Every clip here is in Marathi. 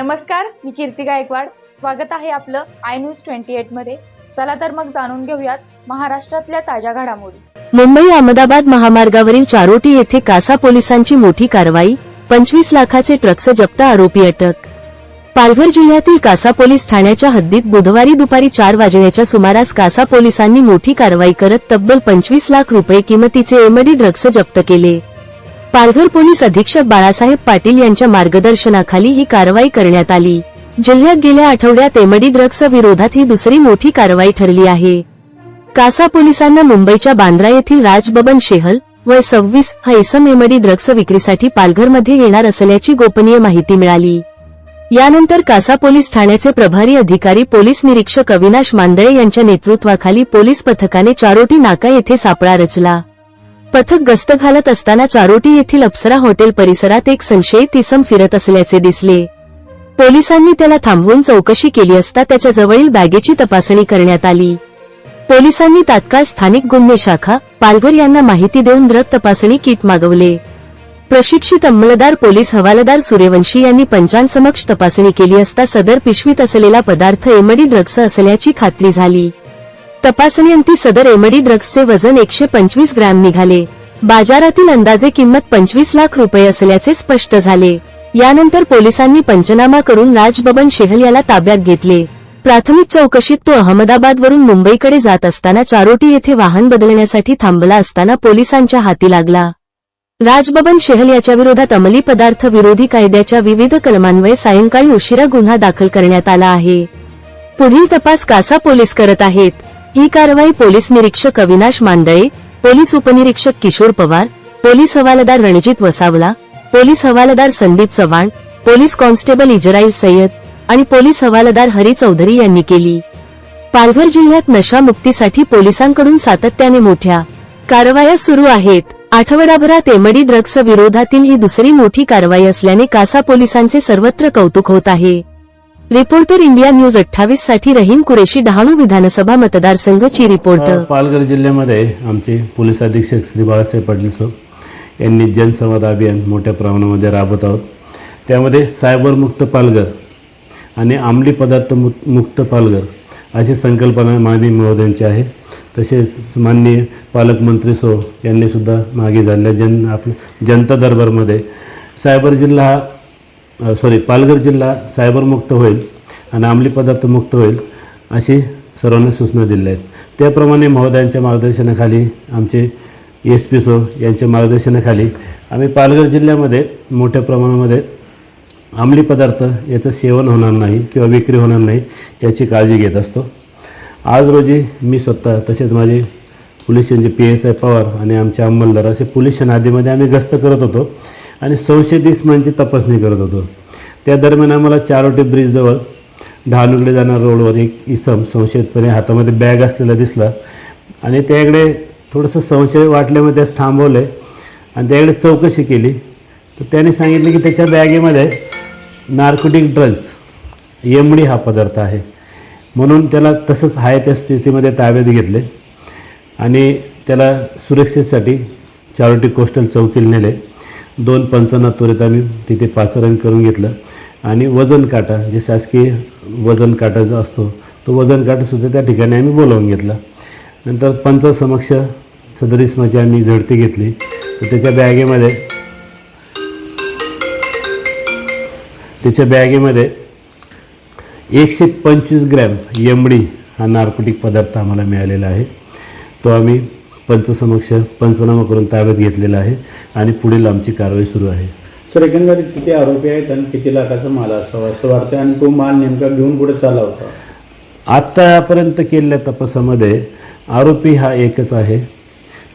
नमस्कार मी कीर्ती गायकवाड. स्वागत आहे आपलं आय न्यूज ट्वेंटी एटमध्ये. चला तर मग जाणून घेऊयात महाराष्ट्रातल्या ताज्या घडामोडी. मुंबई अहमदाबाद महामार्गावरील चारोटी येथे कासा पोलिसांची मोठी कारवाई पंचवीस लाखाचे ट्रक्स जप्त आरोपी अटक. पालघर जिल्ह्यातील कासा पोलीस ठाण्याच्या हद्दीत बुधवारी दुपारी चार वाजण्याच्या सुमारास कासा पोलिसांनी मोठी कारवाई करत तब्बल पंचवीस लाख रुपये किमतीचे एमडी ड्रग्स जप्त केले. पालघर पोलीस अधीक्षक बाळासाहेब पाटील यांच्या मार्गदर्शनाखाली ही कारवाई करण्यात आली. जिल्ह्यात गेल्या आठवड्यात एमडी ड्रग्स विरोधात ही दुसरी मोठी कारवाई ठरली आहे. कासा पोलिसांना मुंबईच्या बांद्रा येथील राजबबन शेहल वय सव्वीस हा इसम एमडी ड्रग्स विक्रीसाठी पालघरमध्ये येणार असल्याची गोपनीय माहिती मिळाली. यानंतर कासा पोलीस ठाण्याचे प्रभारी अधिकारी पोलीस निरीक्षक अविनाश मांदळे यांच्या नेतृत्वाखाली पोलीस पथकाने चारोटी नाका येथे सापळा रचला. पथक गस्त घालत असताना चारोटी येथील अप्सरा हॉटेल परिसरात एक संशयित इसम फिरत असल्याचे दिसले. पोलिसांनी त्याला थांबवून चौकशी केली असता त्याच्या जवळील बॅगेची तपासणी करण्यात आली. पोलिसांनी तात्काळ स्थानिक गुन्हे शाखा पालघर यांना माहिती देऊन ड्रग तपासणी किट मागवले. प्रशिक्षित अंमलदार पोलीस हवालदार सूर्यवंशी यांनी पंचांसमक्ष तपासणी केली असता सदर पिशवीत असलेला पदार्थ एमडी ड्रग्स असल्याची खात्री झाली. तपासणीअंती सदर एमडी ड्रग्सचे वजन एकशे पंचवीस ग्रॅम निघाले. बाजारातील अंदाजे किंमत पंचवीस लाख रुपये असल्याचे स्पष्ट झाले. यानंतर पोलिसांनी पंचनामा करून राजबबन शेहल याला ताब्यात घेतले. प्राथमिक चौकशीत तो अहमदाबादवरून मुंबईकडे जात असताना चारोटी येथे वाहन बदलण्यासाठी थांबला असताना पोलिसांच्या हाती लागला. राजबबन शेहल याच्या विरोधात अंमली पदार्थ विरोधी कायद्याच्या विविध कलमान्वये सायंकाळी उशिरा गुन्हा दाखल करण्यात आला आहे. पुढील तपास कासा पोलीस करत आहेत. ही कारवाई पोलीस निरीक्षक अविनाश मांदळे पोलीस उपनिरीक्षक किशोर पवार पोलीस हवालदार रणजित वसावला पोलीस हवालदार संदीप चव्हाण पोलीस कॉन्स्टेबल इजराईल सय्यद आणि पोलीस हवालदार हरी चौधरी यांनी केली. पालघर जिल्ह्यात नशामुक्तीसाठी पोलिसांकडून सातत्याने मोठ्या कारवाया सुरू आहेत. आठवडाभरात एमडी ड्रग्स विरोधातील ही दुसरी मोठी कारवाई असल्याने कासा पोलिसांचे सर्वत्र कौतुक होत आहे. रिपोर्टर इंडिया न्यूज अठ्ठावीससाठी रहीम कुरेशी डहाणू विधानसभा मतदारसंघची रिपोर्टर पालघर जिल्ह्यामध्ये आमचे पोलीस अधीक्षक श्री बाळासाहेब पाटील सो यांनी जनसंवाद अभियान मोठ्या प्रमाणामध्ये राबवत आहोत. त्यामध्ये सायबर मुक्त पालघर आणि अंमली पदार्थ मुक्त पालघर अशी संकल्पना माननीय महोदयांची आहे. तसेच माननीय पालकमंत्री सो यांनीसुद्धा मागे झालेल्या जन आपल्या जनता दरबारमध्ये सायबर जिल्हा हा सॉरी पालघर जिल्हा सायबरमुक्त होईल आणि अंमली पदार्थ मुक्त होईल अशी सर्वांना सूचना दिल्या आहेत. त्याप्रमाणे महोदयांच्या मार्गदर्शनाखाली आमचे एस पी सो यांच्या मार्गदर्शनाखाली आम्ही पालघर जिल्ह्यामध्ये मोठ्या प्रमाणामध्ये अंमली पदार्थ याचं सेवन होणार नाही किंवा विक्री होणार नाही याची काळजी घेत असतो. आज रोजी मी स्वतः तसेच माझे पोलीस यांचे पी एस आय पवार आणि आमचे अंमलदार असे पोलीस आधीमध्ये आम्ही गस्त करत होतो. आणि संशयित इस्मांची तपासणी करत होतो. त्या दरम्यान आम्हाला चारोटी ब्रिजजवळ डहाणूकडे जाणाऱ्या रोडवर एक इसम संशयितपणे हातामध्ये बॅग असलेला दिसला. आणि त्याकडे थोडंसं संशय वाटल्यामुळे त्यास थांबवलं. आणि त्याकडे चौकशी केली. तर त्याने सांगितलं की त्याच्या बॅगेमध्ये नार्कोटिक ड्रग्स एमडी हा पदार्थ आहे. म्हणून त्याला तसंच आहे त्या स्थितीमध्ये ताब्यात घेतले. आणि त्याला सुरक्षेसाठी चारोटी कोस्टल चौकीला नेले. दोन पंचांना त्वरित आम्ही तिथे पाचारण करून घेतलं. आणि वजन काटा जे शासकीय वजन काटा जो असतो तो वजन काटासुद्धा त्या ठिकाणी आम्ही बोलावून घेतला. नंतर पंचासमक्ष सदरिस्माची आम्ही झडती घेतली. तर त्याच्या बॅगेमध्ये त्याच्या बॅगेमध्ये एकशे पंचवीस ग्रॅम एमडी हा नार्कोटिक पदार्थ आम्हाला मिळालेला आहे. तो आम्ही पंचसमक्ष पंचनामा करून ताब्यात घेतलेला आहे आणि पुढील आमची कारवाई सुरू आहे. सर एकंदरीत किती आरोपी आहेत आणि किती लाखाचा माल असावा असं वाटतं आणि तो माल नेमका घेऊन पुढे चालला होता? आत्तापर्यंत केलेल्या तपासामध्ये आरोपी हा एकच आहे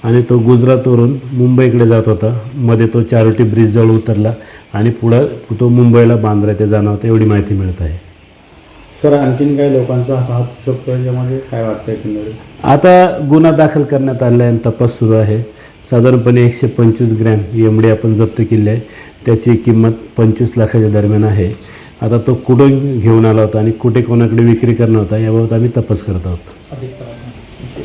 आणि तो गुजरातवरून मुंबईकडे जात होता. मध्ये तो चारोटी ब्रिजजवळ उतरला आणि पुढं तो मुंबईला बांद्रा ते जाणार होता एवढी माहिती मिळत आहे. सर आणखीन काही लोकांचा हात हात शकतो याच्यामध्ये काय वाटतं एकंदरीत आता गुन्हा दाखल करण्यात आला आहे आणि तपास सुरू आहे. साधारणपणे एकशे पंचवीस ग्रॅम एमडी आपण जप्त केली आहे. त्याची किंमत पंचवीस लाखाच्या दरम्यान आहे. आता तो कुठून घेऊन आला होता आणि कुठे कोणाकडे विक्री करणार होता याबाबत आम्ही तपास करत आहोत.